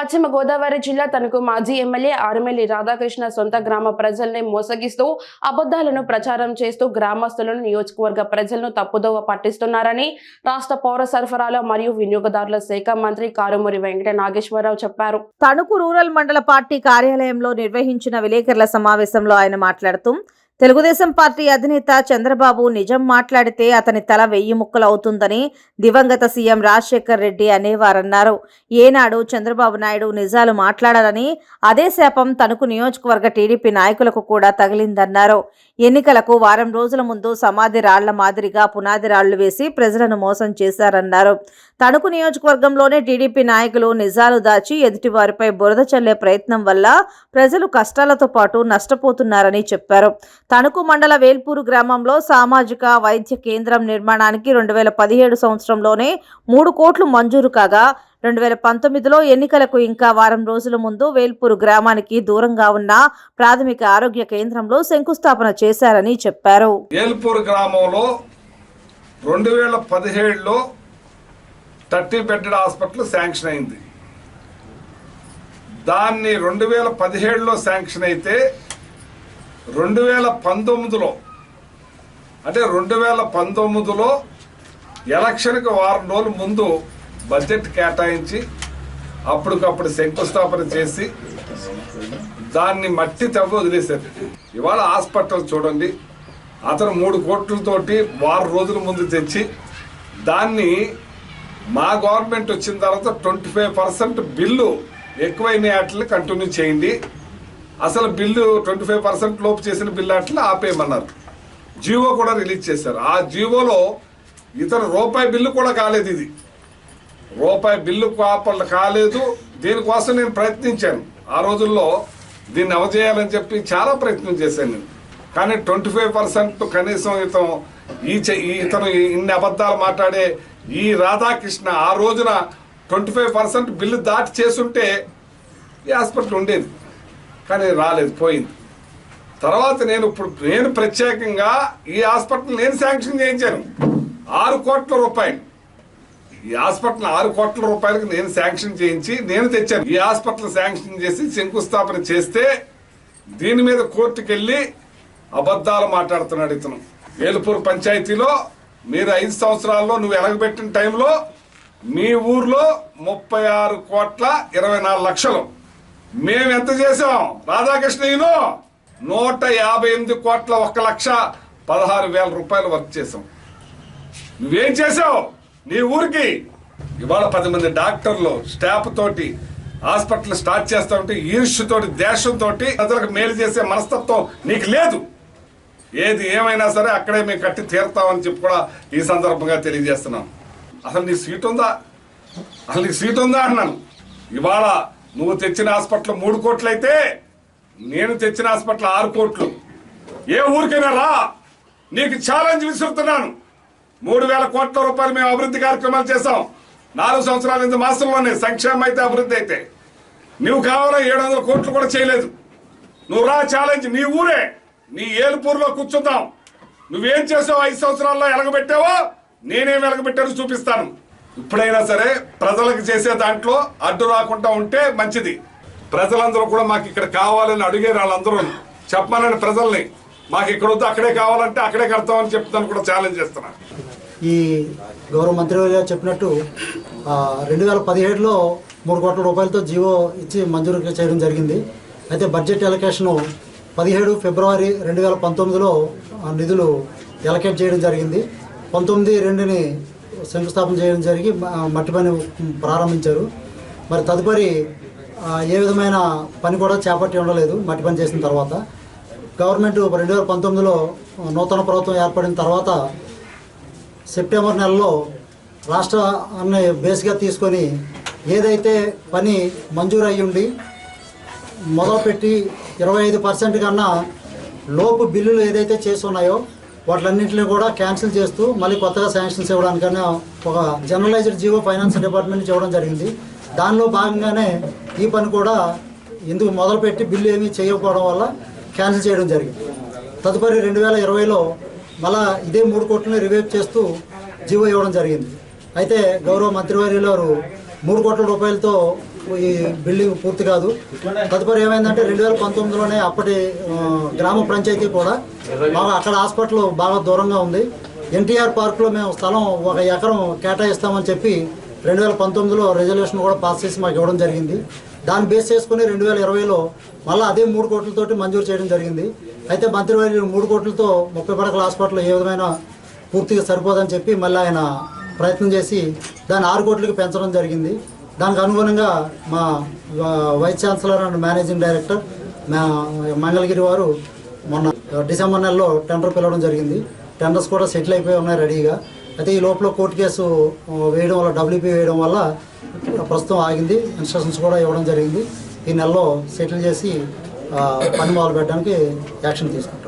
పశ్చిమ గోదావరి జిల్లా తనకు మాజీ ఎమ్మెల్యే ఆరుమెల్లి రాధాకృష్ణ సొంత గ్రామ ప్రజల్ని మోసగిస్తూ అబద్ధాలను ప్రచారం చేస్తూ గ్రామస్తులను నియోజకవర్గ ప్రజలను తప్పుదోవ పట్టిస్తున్నారని రాష్ట్ర పౌర సరఫరాల మరియు వినియోగదారుల శాఖ మంత్రి కారుమూరి వెంకట నాగేశ్వరరావు చెప్పారు. తణుకు రూరల్ మండల పార్టీ కార్యాలయంలో నిర్వహించిన విలేకరుల సమావేశంలో ఆయన మాట్లాడుతూ తెలుగుదేశం పార్టీ అధినేత చంద్రబాబు నిజం మాట్లాడితే అతని తల వెయ్యి ముక్కలు అవుతుందని దివంగత సీఎం రాజశేఖర్ రెడ్డి అనేవారన్నారు. ఏనాడు చంద్రబాబు నాయుడు నిజాలు మాట్లాడాలని అదే శాపం తణుకు నియోజకవర్గ టీడీపీ నాయకులకు కూడా తగిలిందన్నారు. ఎన్నికలకు వారం రోజుల ముందు సమాధి రాళ్ళ మాదిరిగా పునాది రాళ్ళు వేసి ప్రజలను మోసం చేశారన్నారు. తణుకు నియోజకవర్గంలోనే టీడీపీ నాయకులు నిజాలు దాచి ఎదుటివారిపై బురద చల్లే ప్రయత్నం వల్ల ప్రజలు కష్టాలతో పాటు నష్టపోతున్నారని చెప్పారు. తణుకు మండల వేల్పూరు గ్రామంలో సామాజిక వైద్య కేంద్రం నిర్మాణానికి రెండు వేల పదిహేడు సంవత్సరంలోనే మూడు కోట్లు మంజూరు కాగా రెండు వేల పంతొమ్మిదిలో ఎన్నికలకు ఇంకా వారం రోజుల ముందు వేల్పూరు గ్రామానికి దూరంగా ఉన్న ప్రాథమిక ఆరోగ్య కేంద్రంలో శంకుస్థాపన చేశారని చెప్పారు. ఏల్పూర్ గ్రామంలో రెండు వేల పదిహేడులో థర్టీ బెడ్డెడ్ హాస్పిటల్ శాంక్షన్ అయింది. దాన్ని రెండు వేల పదిహేడులో శాంక్షన్ అయితే రెండు వేల పంతొమ్మిదిలో అంటే రెండు వేల పంతొమ్మిదిలో ఎలక్షన్కి వారం రోజుల ముందు బడ్జెట్ కేటాయించి అప్పటికప్పుడు శంకుస్థాపన చేసి దాన్ని మట్టి తవ్వి వదిలేశారు. ఇవాళ హాస్పిటల్ చూడండి. అతను మూడు కోట్లతోటి వారం రోజుల ముందు తెచ్చి దాన్ని మా గవర్నమెంట్ వచ్చిన తర్వాత ట్వంటీ ఫైవ్ పర్సెంట్ బిల్లు ఎక్కువైన వాటిని కంటిన్యూ చేయండి. అసలు బిల్లు ట్వంటీ ఫైవ్ పర్సెంట్ లోపు చేసిన బిల్లు వాటిని ఆపేయమన్నారు. జీవో కూడా రిలీజ్ చేశారు. ఆ జీవోలో ఇతర రూపాయి బిల్లు కూడా కాలేదు ఇది. రూపాయి బిల్లు కాపర్లు కాలేదు. దీనికోసం నేను ప్రయత్నించాను. ఆ రోజుల్లో దీన్ని అవజేయాలని చెప్పి చాలా ప్రయత్నం చేశాను నేను. కానీ ట్వంటీ ఫైవ్ పర్సెంట్ కనీసం ఇతను ఈ ఈ ఇతను ఇన్ని అబద్ధాలు మాట్లాడే ఈ రాధాకృష్ణ ఆ రోజున ట్వంటీ ఫైవ్ పర్సెంట్ బిల్లు దాటి చేసుంటే ఈ హాస్పిటల్ ఉండేది. కానీ రాలేదు పోయింది. తర్వాత నేను ఇప్పుడు నేను ప్రత్యేకంగా ఈ హాస్పిటల్ నేను శాంక్షన్ చేయించాను. ఆరు కోట్ల రూపాయలు. ఈ హాస్పిటల్ ఆరు కోట్ల రూపాయలకు నేను శాంక్షన్ చేయించి నేను తెచ్చాను. ఈ హాస్పిటల్ శాంక్షన్ చేసి శంకుస్థాపన చేస్తే దీని మీద కోర్టుకెళ్ళి అబద్ధాలు మాట్లాడుతున్నాడు ఇతను. వేలుపూర్ పంచాయతీలో మీరు ఐదు సంవత్సరాల్లో నువ్వు ఎలగబెట్టిన టైంలో మీ ఊర్లో ముప్పై ఆరు కోట్ల ఇరవై నాలుగు లక్షలు. మేము ఎంత చేసాం రాధాకృష్ణయ్యను నూట యాభై ఎనిమిది కోట్ల ఒక లక్ష పదహారు వేల రూపాయలు వర్క్ చేసాం నువ్వేం చేసావు నీ ఊరికి ఇవాళ పది మంది డాక్టర్లు స్టాఫ్ తోటి హాస్పిటల్ స్టార్ట్ చేస్తా ఉంటే ఈర్ష్యతోటి దేశంతో ప్రజలకు మేలు చేసే మనస్తత్వం నీకు లేదు. ఏది ఏమైనా సరే అక్కడే మేము కట్టి తీరుతామని చెప్పి కూడా ఈ సందర్భంగా తెలియజేస్తున్నాం. అసలు నీ సీట్ ఉందా? అసలు నీ సీట్ ఉందా అన్నాను. ఇవాళ నువ్వు తెచ్చిన హాస్పిటల్ మూడు కోట్లు అయితే నేను తెచ్చిన హాస్పిటల్ ఆరు కోట్లు. ఏ ఊరికైనా రా. నీకు ఛాలెంజ్ విసురుతున్నాను. మూడు వేల కోట్ల రూపాయలు మేము అభివృద్ధి కార్యక్రమాలు చేసాం నాలుగు సంవత్సరాల ఎనిమిది మాసంలోనే సంక్షేమం అయితే అభివృద్ధి అయితే. నువ్వు కావాలో ఏడు వందల కోట్లు కూడా చేయలేదు. నువ్వు రా ఛాలెంజ్ నీ ఊరే నీ ఏలుపూరులో కూర్చుందాం. నువ్వేం చేసావు ఐదు సంవత్సరాల్లో ఎలగబెట్టావో నేనేం ఎలగబెట్టాను చూపిస్తాను. ఇప్పుడైనా సరే ప్రజలకు చేసే దాంట్లో అడ్డు రాకుండా ఉంటే మంచిది. ప్రజలందరూ కూడా మాకు ఇక్కడ కావాలని అడిగే వాళ్ళందరూ చెప్పమనండి ప్రజల్ని. మాకు ఇక్కడ వద్దు అక్కడే కావాలంటే అక్కడే కడతామని చెప్తాను కూడా ఛాలెంజ్ చేస్తున్నాను ఈ గౌరవ మంత్రి గారు చెప్పినట్టు రెండు వేల పదిహేడులో మూడు కోట్ల రూపాయలతో జీవో ఇచ్చి మంజూరు చేయడం జరిగింది. అయితే బడ్జెట్ ఎలకేషను పదిహేడు ఫిబ్రవరి రెండు వేల పంతొమ్మిదిలో నిధులు ఎలకేట్ చేయడం జరిగింది. పంతొమ్మిది రెండుని శంకుస్థాపన చేయడం జరిగి మట్టి పని ప్రారంభించారు. మరి తదుపరి ఏ విధమైన పని కూడా చేపట్టి ఉండలేదు మట్టి పని చేసిన తర్వాత. గవర్నమెంట్ రెండు వేల పంతొమ్మిదిలో నూతన ప్రభుత్వం ఏర్పడిన తర్వాత సెప్టెంబర్ నెలలో రాష్ట్రాన్ని బేస్గా తీసుకొని ఏదైతే పని మంజూరు అయ్యుండి మొదలుపెట్టి ఇరవై ఐదు పర్సెంట్ కన్నా లోపు బిల్లులు ఏదైతే చేసి ఉన్నాయో వాటిలన్నింటినీ కూడా క్యాన్సిల్ చేస్తూ మళ్ళీ కొత్తగా శాంక్షన్స్ ఇవ్వడానికనే ఒక జనరలైజ్డ్ జీవో ఫైనాన్స్ డిపార్ట్మెంట్ నుంచి ఇవ్వడం జరిగింది. దానిలో భాగంగానే ఈ పని కూడా ఎందుకు మొదలుపెట్టి బిల్లు ఏమీ చేయకపోవడం వల్ల క్యాన్సిల్ చేయడం జరిగింది. తదుపరి రెండు వేల ఇరవైలో మళ్ళా ఇదే మూడు కోట్లని రివైవ్ చేస్తూ జీవో ఇవ్వడం జరిగింది. అయితే గౌరవ మంత్రివర్యులు వారు మూడు కోట్ల రూపాయలతో ఈ బిల్డింగ్ పూర్తి కాదు. తదుపరి ఏమైందంటే రెండు వేల పంతొమ్మిదిలోనే అప్పటి గ్రామ పంచాయతీ కూడా బాగా అక్కడ హాస్పిటల్ బాగా దూరంగా ఉంది. ఎన్టీఆర్ పార్క్లో మేము స్థలం ఒక ఎకరం కేటాయిస్తామని చెప్పి రెండు వేల పంతొమ్మిదిలో రిజల్యూషన్ కూడా పాస్ చేసి మాకు ఇవ్వడం జరిగింది. దాన్ని బేస్ చేసుకుని రెండు వేల ఇరవైలో మళ్ళీ అదే మూడు కోట్లతోటి మంజూరు చేయడం జరిగింది. అయితే మంత్రివర్యులు మూడు కోట్లతో ముప్పై పడకల హాస్పిటల్ ఏ విధమైన పూర్తిగా సరిపోదని చెప్పి మళ్ళీ ఆయన ప్రయత్నం చేసి దాన్ని ఆరు కోట్లకి పెంచడం జరిగింది. దానికి అనుగుణంగా మా vice chancellor and managing director మా మంగళగిరి వారు మొన్న డిసెంబర్ నెలలో టెండర్ పిలవడం జరిగింది. టెండర్స్ కూడా సెటిల్ అయిపోయి ఉన్నాయి రెడీగా. అయితే ఈ లోపల కోర్టు కేసు వేయడం వల్ల డబ్ల్యూపీ వేయడం వల్ల ప్రస్తుతం ఆగింది. ఇన్స్ట్రక్షన్స్ కూడా ఇవ్వడం జరిగింది. ఈ నెలలో సెటిల్ చేసి పని మొదలు పెట్టడానికి యాక్షన్ తీసుకుంటాం